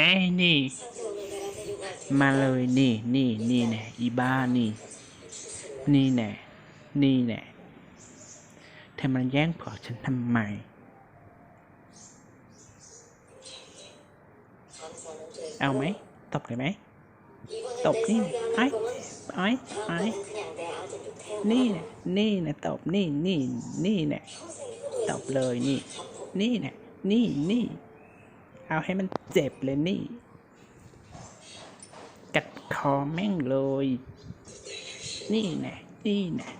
อ้ยนี่ มาเลยนี่นี่นี่แน่อีบ้านี่ นี่แน่นี่แน่เธอมันแย่งผัวฉันทำไมเอาไหมตบเลยไหมตบนี่ไอ้ไอ้ไอ้นี่แน่นี่แน่ตบนี่นี่นี่แน่ตบเลยนี่ นี่แน่นี่นี่ เอาให้มันเจ็บเลยนี่ กัดคอแม่งเลย นี่แน่นี่แน่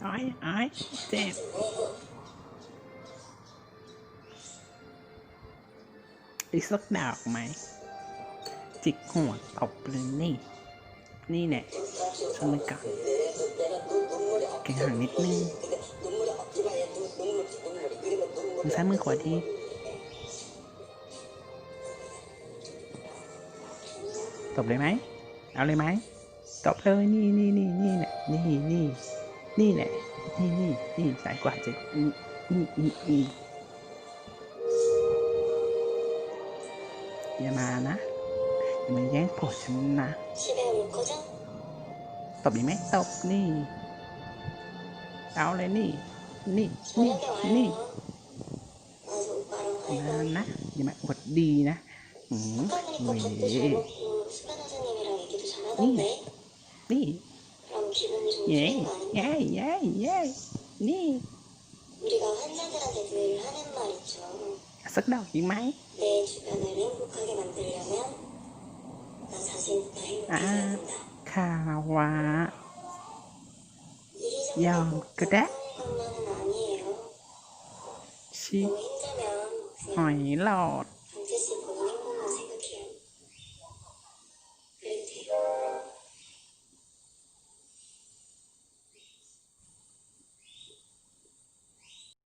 ไอ้ไอ้เจ็บ อีกสักดอกไหม จิกหัวตบเลยนี่ นี่แน่ชนมือก่อนเก่งห่างนิดนึงมือซ้ายมือขวาดี จบเลยไหมเอาเลยไหมจบเลยนี่นี่นี่นี่แหละนี่นี่นี่แหละนี่นี่นี่สายกว่าจะนี่นี่นี่นี่อย่ามานะอย่ามาแย่งผัฉันนะตบอีกไหมตบนี่เอาเลยนี่นี่นี่นี่นะนนะอย่ามาอวดดีนะอืมเว้ย 네, 네. 그럼 기분이 좀 예, 좋은 예, 예, 예, 네. 우리가 환자들한테 늘 하는 말 있죠. Sức đâu chị máy 내 주변을 행복하게 만들려면 나 자신부터 행복해져야 아, 된다. khà hòa 일이 야, 정말 복잡한 그래? 것만은 아니에요. si 너무 힘들면 그냥 hỏi lọt